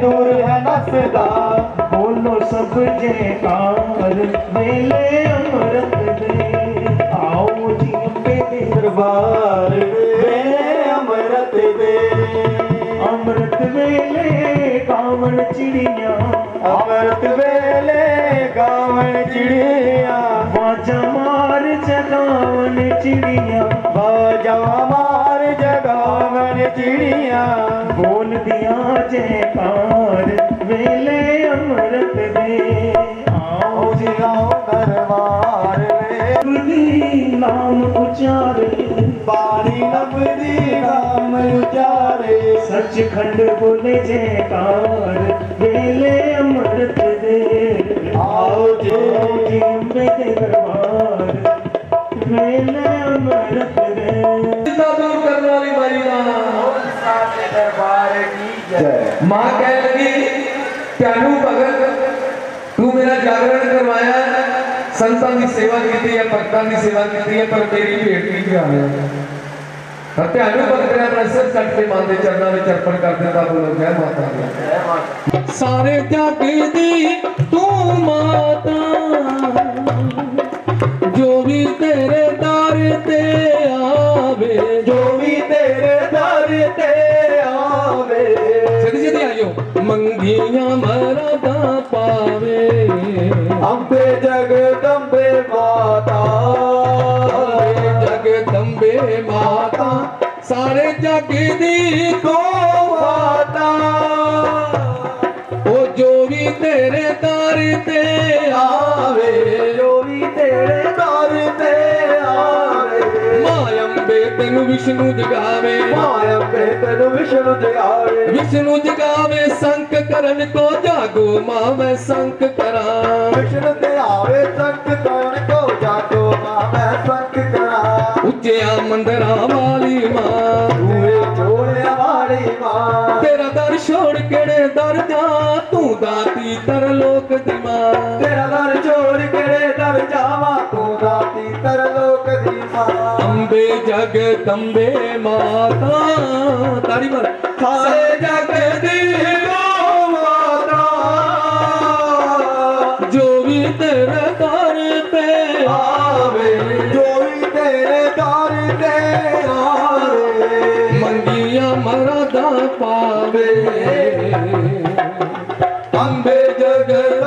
ਦੂਰ ਹੈ ਨਸਦਾ ਬੋਲੋ ਸਭ ਜੈਕਾਰ ਵੇਲੇ ਅੰਮ੍ਰਿਤ ਦੇ। ਆਓ ਜੀ ਦੇ ਦਰਬਾਰ ਵੇ ਅਮਰਤ ਦੇ। ਅੰਮ੍ਰਿਤ ਵੇਲੇ ਕਾਵਣ ਚਿੜੀਆਂ। ਅਮਰਤ ਵੇਲੇ ਗਾਵਣ ਚਿੜੀਆਂ। ਵਾਜਾ ਮਾਰ ਜਗਾਵਣ ਚਿੜੀਆਂ। ਮਾਰ ਜਗਾਵਣ ਚਿੜੀਆਂ ਬੋਲਦੀਆਂ ਜੈਕਾਰ ਵੇਲੇ ਅੰਮ੍ਰਿਤ ਦੇ ਆਓ। ਜੀ ਆਓ ਦਰਬਾਰ ਵੇ। ਨਾਮ ਉਚਾਰੇ। ਬਾਣੀ ਨਬਦੀ ਨਾਮ ਉਚਾਰੇ। ਸੱਚਖੰਡ ਬੋਲੇ ਜੈਕਾਰ ਵੇਲੇ ਅੰਮ੍ਰਿਤ ਦੇ। ਆਓ ਜੀ। ਦੇ ਦਰਬਾਰ ਵੇਲੇ ਸੰਤਾਂ ਦੀ ਸੇਵਾ ਕੀਤੀ ਹੈ ਭਗਤਾਂ ਦੀ ਸੇਵਾ ਕੀਤੀ ਹੈ ਪਰ ਤੇਰੀ ਭੇਟ ਨਹੀਂ ਪਿਆਇਆ ਤਾਂ ਪਿਆਨੂ ਭਗਤ ਨੇ ਆਪਣਾ ਸਿਰ ਕੱਟ ਕੇ ਮਾਂ ਦੇ ਚਰਨਾਂ ਵਿੱਚ ਅਰਪਣ ਕਰ ਦਿੱਤਾ ਬੋਲੋ ਜੈ ਮਾਤਾ ਦੀ। ਜੈ ਮਾਤਾ ਸਾਰੇ ਜਗ ਦੀ ਤੂੰ ਮਾਤਾ। ਜੋ ਵੀ ਤੇਰੇ ਦਰ ਤੇ ਆਵੇ। ਜੋ ਵੀ ਤੇਰੇ ਦਰ ਤੇ ਆਵੇ। ਸਿੱਧੀ ਸਿੱਧੀ ਆਇਓ ਮੰਗੀਆਂ ਅੰਬੇ ਜਗਦੰਬੇ ਮਾਤਾ। ਏ ਜਗਦੰਬੇ ਮਾਤਾ। ਸਾਰੇ ਜਗ ਦੀ ਕੋ ਮਾਤਾ। ਉਹ ਜੋ ਵੀ ਤੇਰੇ ਦਰ ਤੇ ਆਵੇ। ਜੋ ਵੀ ਤੇਰੇ ਅੰਬੇ ਤੈਨੂੰ ਵਿਸ਼ਨੂੰ ਜਗਾਵੇ। ਮਾਇਆ ਪੇ ਤੈਨੂੰ ਵਿਸ਼ਨੂੰ ਜਗਾਵੇ। ਵਿਸ਼ਨੂੰ ਜਗਾਵੇ ਸੰਕ ਕਰਨ ਕੋ ਜਾਗੋ ਮਾਂ ਮੈਂ ਸੰਕ ਕਰਾਂ। ਵਿਸ਼ਨੂੰ ਤੇ ਆਵੇ ਸੰਕ ਕਣ ਕੋ ਜਾਗੋ ਮਾਂ ਮੈਂ ਸੰਕ ਕਰਾਂ। ਉੱਚਿਆਂ ਮੰਦਰਾਂ ਵਾਲੀ ਮਾਂ। ਤੂਏ ਚੋਲਿਆ ਵਾਲੀ ਮਾਂ। ਤੇਰਾ ਦਰ ਛੋੜ ਕਿਹੜੇ ਦਰ ਜਾ ਤੂੰ ਦਾਤੀ ਤਰ ਲੋਕ ਦੀ ਮਾਂ। ਤੇਰਾ ਦਰ ਛੋੜ ਕਿਹੜੇ ਦਰ ਜਾਵਾਂ ਤੂੰ ਦਾਤੀ ਤਰ ਲੋਕ ਦੀ ਮਾਂ। ਅੰਬੇ ਜਗਦੰਬੇ ਮਾਤਾ। ਤਾੜੀ ਮਾਰ। ਸਾਰੇ ਜਗ ਦੀ ਮਾਤਾ। ਜੋ ਵੀ ਤੇਰੇ ਦਰ ਤੇ ਆਵੇ। ਜੋ ਵੀ ਤੇਰੇ ਦਰ ਤੇ ਆਵੇ। ਮੰਗੀਆਂ ਮਰਦਾ ਪਾਵੇ। ਅੰਬੇ ਜਗਦੰਬੇ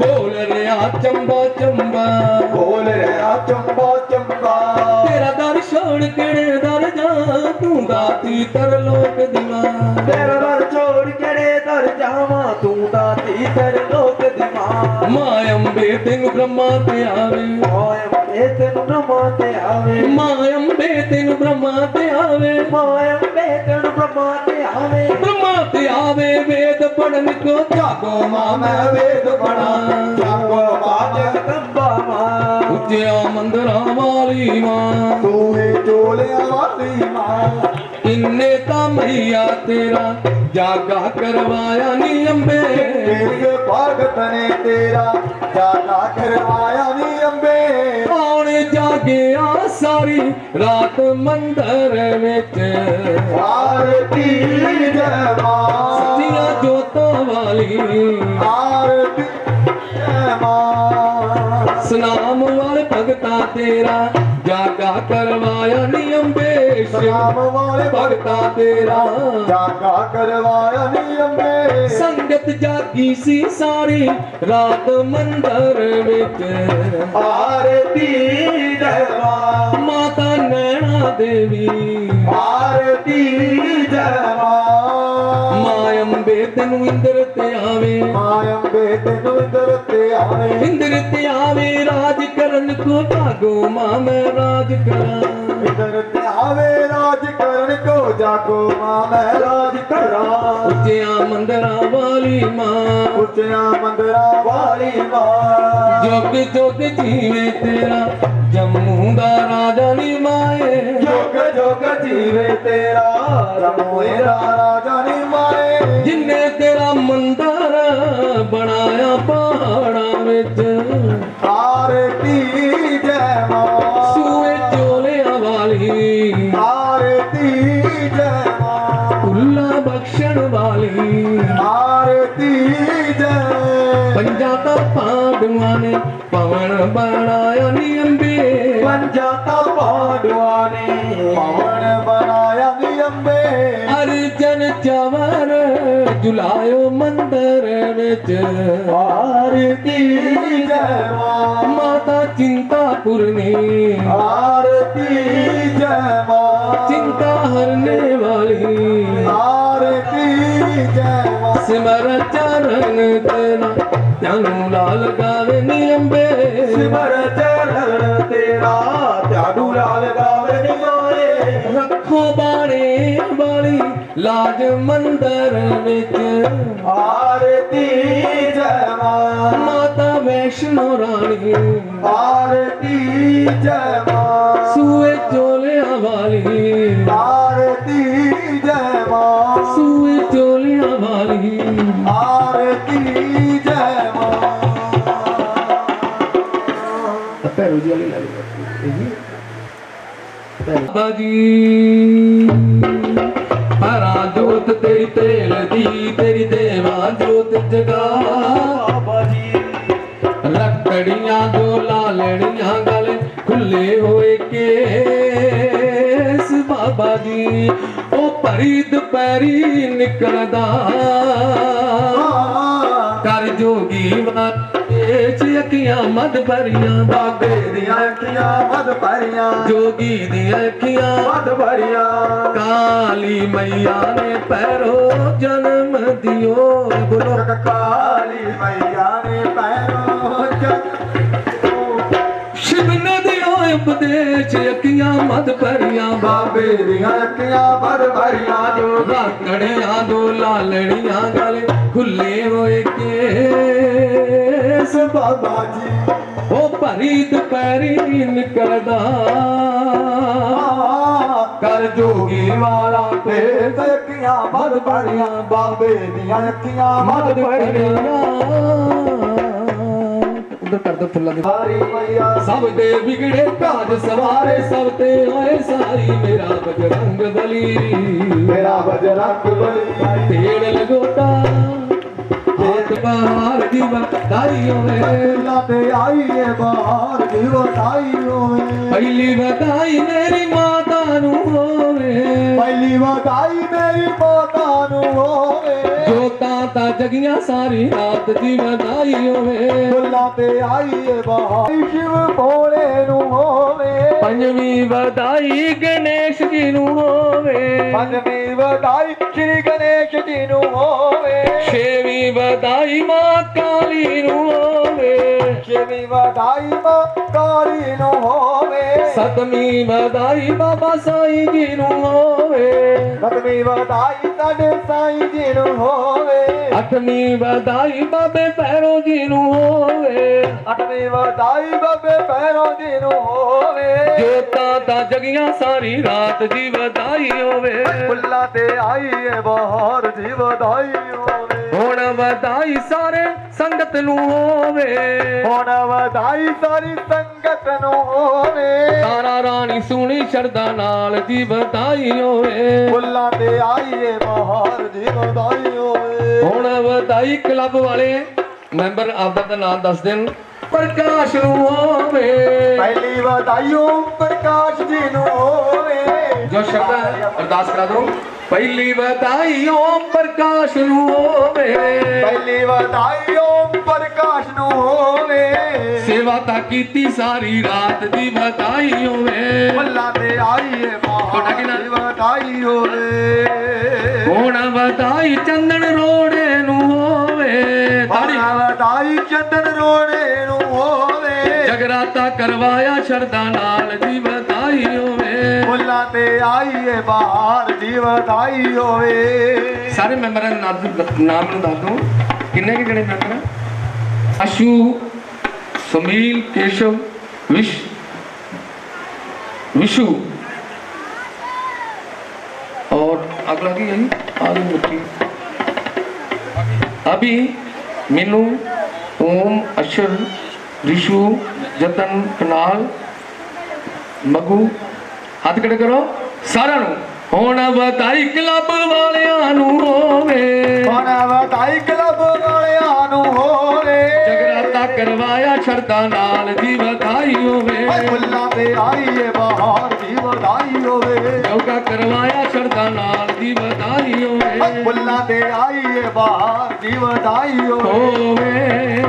ਬੋਲ ਰਿਆ ਚੰਬਾ ਚੰਬਾ। ਬੋਲ ਰਿਹਾ ਚੰਬਾ ਚੰਬਾ। ਤੇਰਾ ਦਰ ਛੋੜ ਕਿਹੜੇ ਦਰ ਜਾ? ਤੂੰ ਦਾਤੀ ਤਰ ਲੋਕ ਦੀਵਾ। ਤੇਰਾ ਦਰ ਛੋੜ ਕਿਹੜੇ ਦਰ ਜਾਵਾਂ? ਤੂੰ ਦਾ ਤੀਸਰ ਲੋਕ ਦੀ ਮਾਂ ਮਾਂ ਅੰਬੇ ਤੈਨੂੰ ਬ੍ਰਹਮਾ ਤੇ ਆਵੇ। ਮਾਇਆ ਇਹ ਤੈਨੂੰ ਨਮਾ ਤੇ ਆਵੇ। ਮਾਂ ਅੰਬੇ ਤੈਨੂੰ ਬ੍ਰਹਮਾ ਤੇ ਆਵੇ। ਮਾਇਆ ਇਹ ਤੈਨੂੰ ਬ੍ਰਹਮਾ ਤੇ ਆਵੇ। ਬ੍ਰਹਮਾ ਤੇ ਆਵੇ ਵੇਦ ਪੜਨ ਕੋ ਜਾਗੋ ਮਾਂ ਮੈਂ ਵੇਦ ਪੜਾਂ ਜਾਗੋ ਮਾਂ ਜਗਦੰਬਾ ਮਾਂ ਉੱਚਿਆ ਮੰਦਰਾਂ ਵਾਲੀ ਮਾਂ। ਤੂੰ ਹੀ ਚੋਲਿਆ ਵਾਲੀ ਮਾਂ। ਇੰਨੇ ਤਾਂ ਮਈਆ ਤੇਰਾ ਜਾਗਾ ਕਰਵਾਇਆ ਨੀ ਅੰਬੇ। ਤੇਰੇ ਭਗਤ ਨੇ ਤੇਰਾ ਜਾਗਾ ਕਰਵਾਇਆ ਨੀ ਅੰਬੇ। ਜਾਗਿਆ ਸਾਰੀ ਰਾਤ ਮੰਦਰ ਵਿੱਚ ਆਰਤੀ ਜੈ ਮਾਂ ਸੱਚੀਆਂ ਜੋਤਾਂ ਵਾਲੀ ਆਰਤੀ ਜੈ ਮਾਂ ਸਨਾਮ ਵਾਲੇ ਭਗਤਾ ਤੇਰਾ ਜਾਗਾ ਕਰਵਾਇਆ ਨੀ ਅੰਬੇ ਸਲਾਮ ਵਾਲੇ ਭਗਤਾ ਤੇਰਾ ਜਾਗਾ ਕਰਵਾਇਆ ਨੀ ਅੰਬੇ ਸੰਗਤ ਜਾਗੀ ਸੀ ਸਾਰੀ ਰਾਤ ਮੰਦਰ ਵਿੱਚ ਆਰਤੀ ਜੈ ਮਾਂ ਮਾਤਾ ਨੈਣਾ ਦੇਵੀ। ਆਰਤੀ ਜੈ ਮਾਂ ਅੰਬੇ ਤੈਨੂੰ ਇੰਦਰ ਤੇ ਆਵੇ। ਮਾਂ ਅੰਬੇ ਤੈਨੂੰ ਦਰ ਤੇ ਆਵੇ। ਇੰਦਰ ਤੇ ਆਵੇ ਰਾਜ ਕਰਨ ਕੋ ਭਾਗੋ ਮਾਂ ਮੈਂ ਰਾਜ ਕਰਾਂ। ਇਧਰ ਤੇ ਆਵੇ ਰਾਜ ਕਰਨ ਕੋ ਜਾਗੋ ਮਾਂ ਮੈਂ ਰਾਜ ਕਰਾਂ ਉੱਚਿਆਂ ਮੰਦਰਾਂ ਵਾਲੀ ਮਾਂ। ਉੱਚਿਆਂ ਮੰਦਰਾਂ ਵਾਲੀ ਮਾਂ। ਜੁਗ ਜੁਗ ਜੀਵੇ ਤੇਰਾ ਜੰਮੂ ਦਾ ਰਾਜਾ ਨੀ ਮਾਏ। ਜੋਗ ਜੋਗ ਜੀਵੇ ਤੇਰਾ ਰਮੋਏਰਾ ਰਾਜਾ ਨੀ ਮਾਏ। ਜਿਨੇ ਤੇਰਾ ਮੰਦਰ ਬਣਾਇਆ ਪਹਾੜਾਂ ਵਿੱਚ। ਆਰਤੀ ਪਵਨ ਬਣਾਇਆ ਨੀ ਅੰਬੇ ਪੰਜਾ ਤਾ ਪਾਡਵਾ ਨੇ ਪਵਨ ਬਣਾਇਆ ਨੀ ਅੰਬੇ ਅਰਜਨ ਚਵਰ ਜੁਲਾਇਓ ਮੰਦਰ ਵਿੱਚ ਆਰਤੀ ਜੈ ਮਾਂ ਮਾਤਾ ਚਿੰਤਾਪੁਰਨੀ ਆਰਤੀ ਜੈ ਮਾਂ ਤੈਨੂੰ ਲਾਲ ਗਾਵੇ ਨੀ ਅੰਬੇ। ਸਿਮਰ ਚਰਨ ਤੇਰਾ ਧਿਆਨੂ ਲਾਲ ਗਾਵੇ ਨੀ ਮਾਏ ਰੱਖੋ ਬਾਣੇ ਵਾਲੀ ਲਾਜ ਮੰਦਰ ਵਿੱਚ। ਆਰਤੀ ਜੈ ਮਾਂ। ਮਾਤਾ ਵੈਸ਼ਨੋ ਰਾਣੀ। ਆਰਤੀ ਜੈ ਮਾਂ। ਸੂਏ ਚੋਲਿਆਂ ਵਾਲੀ। ਆਰਤੀ ਜੈ ਮਾਂ। ਸੂਏ ਚੋਲਿਆਂ ਵਾਲੀ। ਆਰਤੀ ਪੈਰੋ ਜੀ ਵਾਲੀ ਲੱਗ ਬਾਬਾ ਜੀ ਹਰਾ ਜੋਤ ਤੇਰੀ ਤੇਲ ਦੀ ਤੇਰੀ ਦੇਵਾ ਜੋਤ ਜਗਾ। ਬਾਬਾ ਜੀ। ਲੱਕੜੀਆਂ ਜੋ ਲਾਲਣੀਆਂ ਗਲ ਖੁੱਲੇ ਹੋਏ ਕੇਸ। ਬਾਬਾ ਜੀ ਉਹ ਭਰੀ ਦੁਪਹਿਰੀ ਨਿਕਲਦਾ। ਕਰ ਜੋਗੀ ਵਾਲੇ ਚ ਅੱਖੀਆਂ ਮਦ ਭਰੀਆਂ। ਬਾਬੇ ਦੀਆਂ ਅੱਖੀਆਂ ਮਦ ਭਰੀਆਂ। ਜੋਗੀ ਦੀਆਂ ਅੱਖੀਆਂ ਮਦ ਭਰੀਆਂ। ਕਾਲੀ ਮਈਆ ਨੇ ਪੈਰੋ ਜਨਮ ਦਿਓ। ਬੋਲੋ ਕਾਲੀ ਮਈਆ ਨੇ ਪੈਰੋਂ ਉਪਦੇਸ਼ ਅੱਖੀਆਂ ਮਦ ਭਰੀਆਂ। ਬਾਬੇ ਦੀਆਂ ਅੱਖੀਆਂ ਮਦ ਭਰੀਆਂ ਜੋ ਰਾਕੜਿਆਂ ਦੋ ਲਾਲੜੀਆਂ ਗਲੇ ਖੁੱਲੇ ਹੋਏ ਕੇਸ। ਬਾਬਾ ਜੀ। ਉਹ ਭਰੀ ਦੁਪਹਿਰੀ ਨਿਕਲਦਾ। ਕਰ ਜੋਗੀ ਵਾਲਾ ਤੇ ਅੱਖੀਆਂ ਮਦ ਭਰੀਆਂ। ਬਾਬੇ ਦੀਆਂ ਅੱਖੀਆਂ ਮਦ ਭਰੀਆਂ। ਭਰੀਆਂ ਉਧਰ ਕਰ ਦੋ ਫੁੱਲਾਂ ਦੇ ਸਾਰੀ ਮਈਆ ਸਭ ਦੇ ਵਿਗੜੇ ਕਾਜ ਸਵਾਰੇ ਸਭ ਤੇ ਆਏ ਸਾਰੀ ਮੇਰਾ ਬਜਰੰਗ ਬਲੀ। ਮੇਰਾ ਬਜਰੰਗ ਬਲੀ। ਤੇੜ ਲਗੋਟਾ ਹਾਥ ਬਹਾਰ ਦੀ ਵਰਤਾਈ ਹੋਵੇ। ਲਾ ਤੇ ਆਈਏ ਬਾਹਰ ਦੀ ਵਸਾਈ ਹੋਵੇ। ਪਹਿਲੀ ਵਧਾਈ ਮੇਰੀ ਮਾਤਾ ਨੂੰ ਹੋਵੇ। ਪਹਿਲੀ ਵਧਾਈ ਮੇਰੀ ਮਾਤਾ ਨੂੰ ਹੋਵੇ। ਜੋਤਾਂ ਤਾਂ ਜਗੀਆਂ ਸਾਰੀ ਰਾਤ ਦੀ ਵਧਾਈ ਹੋਵੇ। ਫੁੱਲਾਂ ਤੇ ਆਈਏ ਬਾਹਰ ਸ਼ਿਵ ਭੋਲੇ ਨੂੰ ਹੋਵੇ। ਪੰਜਵੀਂ ਵਧਾਈ ਗਣੇਸ਼ ਜੀ ਨੂੰ ਹੋਵੇ। ਪੰਜਵੀਂ ਵਧਾਈ ਸ਼੍ਰੀ ਗਣੇਸ਼ ਜੀ ਨੂੰ ਹੋਵੇ। ਛੇਵੀਂ ਵਧਾਈ ਮਾਂ ਕਾਲੀ ਨੂੰ ਹੋਵੇ। ਛੇਵੀਂ ਵਧਾਈ ਮਾਂ ਕਾਲੀ ਨੂੰ ਹੋਵੇ। ਸਤਵੀਂ ਵਧਾਈ ਬਾਬਾ ਸਾਈਂ ਜੀ ਨੂੰ ਹੋਵੇ। ਸਤਵੀਂ ਵਧਾਈ ਸਾਡੇ ਸਾਈਂ ਜੀ ਨੂੰ ਹੋਵੇ। ਅੱਠਵੀਂ ਵਧਾਈ ਬਾਬੇ ਭੈਰੋ ਜੀ ਨੂੰ ਹੋਵੇ। ਅੱਠਵੀਂ ਵਧਾਈ ਬਾਬੇ ਪੈਰੋਂ ਜੀ ਨੂੰ ਹੋਵੇ। ਜੋਤਾਂ ਤਾਂ ਜਗੀਆਂ ਸਾਰੀ ਰਾਤ ਦੀ ਵਧਾਈ ਹੋਵੇ। ਫੁੱਲਾਂ ਤੇ ਆਈਏ ਬਾਹਰ ਜੀ ਵਧਾਈ ਹੋਵੇ। ਹੁਣ ਵਧਾਈ ਸਾਰੇ ਸੰਗਤ ਨੂੰ ਹੋਵੇ। ਹੁਣ ਵਧਾਈ ਸਾਰੀ ਸੰਗਤ ਨੂੰ ਹੋਵੇ। ਤਾਰਾ ਰਾਣੀ ਸੁਣੀ ਸ਼ਰਦਾ ਨਾਲ ਜੀ ਵਧਾਈ ਹੋਵੇ। ਫੁੱਲਾਂ ਤੇ ਆਈਏ ਬਾਹਰ ਜੀ ਵਧਾਈ ਹੋਵੇ। ਹੁਣ ਵਧਾਈ ਕਲੱਬ ਵਾਲੇ ਮੈਂਬਰ ਆਪਦਾ ਦਾ ਨਾਮ ਦੱਸ ਦੇਣ। ਪ੍ਰਕਾਸ਼ ਨੂੰ ਹੋਵੇ। ਪਹਿਲੀ ਵਧਾਈ ਓਮ ਪ੍ਰਕਾਸ਼ ਜੀ ਨੂੰ ਹੋਵੇ। ਜੋ ਸ਼ਬਦ ਅਰਦਾਸ ਕਰਾ ਦੋ ਪਹਿਲੀ ਵਧਾਈ ਓਮ ਪ੍ਰਕਾਸ਼ ਨੂੰ ਹੋਵੇ। ਪਹਿਲੀ ਵਧਾਈ ਓਮ ਪ੍ਰਕਾਸ਼ ਨੂੰ ਹੋਵੇ। ਸੇਵਾ ਤਾਂ ਕੀਤੀ ਸਾਰੀ ਰਾਤ ਦੀ ਵਧਾਈ ਹੋਵੇ। ਮੱਲਾ ਤੇ ਆਈਏ ਨਾਮ? ਮਹਾਰਾਜ ਵਧਾਈ ਹੋਵੇ। ਹੁਣ ਵਧਾਈ ਚੰਦਨ ਰੋੜੇ ਨੂੰ ਹੋਵੇ। ਤਾੜੀ ਵਧਾਈ ਚੰਦਨ ਰੋੜੇ ਨੂੰ ਹੋਵੇ। ਜਗਰਾਤਾ ਕਰਵਾਇਆ ਸ਼ਰਦਾ ਨਾਲ ਜੀ ਵਧਾਈ ਹੋਵੇ। ਮੁੱਲਾ ਤੇ ਆਈਏ ਬਾਹਰ ਦੀ ਵਧਾਈ ਹੋਵੇ ਸਾਰੇ ਮੈਂਬਰਾਂ ਦੇ ਨਾਮ ਨਾਮ ਨੂੰ ਦੱਸ ਦੋ ਕਿੰਨੇ ਕਿ ਜਿਹੜੇ ਮੈਂਬਰ ਆ ਅਸ਼ੂ ਸੁਨੀਲ ਕੇਸ਼ਵ ਵਿਸ਼ विशु और अगला की यही आलू मुट्ठी अभी मीनू ओम अक्षर रिशु जतन कनाल ਮਗੂ ਹੱਥ ਖੜੇ ਕਰੋ ਸਾਰਿਆਂ ਨੂੰ। ਹੁਣ ਵਧਾਈ ਕਲੱਬ ਵਾਲਿਆਂ ਨੂੰ ਹੋਵੇ ਹੁਣ ਵਧਾਈ ਕਲੱਬ ਵਾਲਿਆਂ ਨੂੰ ਹੋਵੇ ਜਗਰਾਤਾ ਕਰਵਾਇਆ ਸ਼ਰਦਾ ਨਾਲ ਦੀ ਵਧਾਈ ਹੋਵੇ। ਮੁੱਲਾ ਤੇ ਆਈਏ ਬਾਹਰ ਦੀ ਵਧਾਈ ਹੋਵੇ। ਯੋਗਾ ਕਰਵਾਇਆ ਸ਼ਰਦਾ ਨਾਲ ਦੀ ਵਧਾਈ ਹੋਵੇ। ਮੁੱਲਾ ਤੇ ਆਈਏ ਬਾਹਰ ਦੀ ਵਧਾਈ ਹੋਵੇ।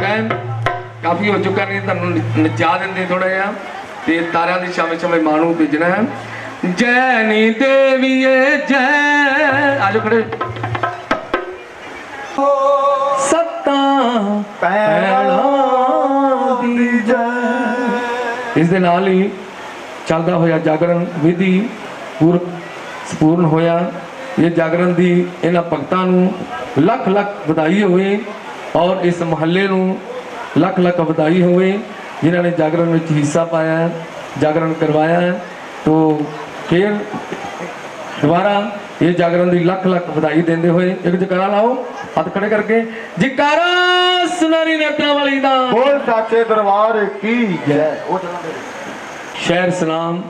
ਟਾਈਮ ਕਾਫੀ ਹੋ ਚੁੱਕਾ ਨਹੀਂ ਤੁਹਾਨੂੰ ਨਚਾ ਦਿੰਦੇ ਥੋੜਾ ਜਿਹਾ। ਤੇ ਤਾਰਿਆਂ ਦੀ ਛਾਵੇਂ ਛਾਵੇਂ ਮਾਣੂ ਭੇਜਣਾ ਹੈ। ਜੈ ਨੀ ਦੇਵੀਏ ਜੈ। ਆਜੋ ਖੜੇ। ਸੱਤਾਂ ਪੈਣਾ ਦੀ ਜੈ। ਇਸ ਦੇ ਨਾਲ ਹੀ ਚੱਲਦਾ ਹੋਇਆ ਜਾਗਰਣ ਵਿਧੀ ਪੂਰ ਸੰਪੂਰਨ ਹੋਇਆ। ਇਹ ਜਾਗਰਣ ਦੀ ਇਹਨਾਂ ਭਗਤਾਂ ਨੂੰ ਲੱਖ ਲੱਖ ਵਧਾਈ ਹੋਵੇ ਔਰ ਇਸ ਮਹੱਲੇ ਨੂੰ ਲੱਖ ਲੱਖ ਵਧਾਈ ਹੋਵੇ। ਜਿਨ੍ਹਾਂ ਨੇ ਜਾਗਰਣ ਵਿੱਚ ਹਿੱਸਾ ਪਾਇਆ ਹੈ, ਜਾਗਰਣ ਕਰਵਾਇਆ ਹੈ। ਤੋ ਫਿਰ ਦੁਬਾਰਾ ਇਹ ਜਾਗਰਣ ਦੀ ਲੱਖ ਲੱਖ ਵਧਾਈ ਦਿੰਦੇ ਹੋਏ ਇੱਕ ਜਕਾਰਾ ਲਾਓ ਹੱਥ ਖੜੇ ਕਰਕੇ ਜਕਾਰਾ ਸੁਨਾਰੀ ਨੇਤਰਾਂ ਵਾਲੀ ਦਾ ਬੋਲ ਸਾਚੇ ਦਰਬਾਰ ਕੀ ਜੈ ਉਹ ਸ਼ਹਿਰ ਸਲਾਮ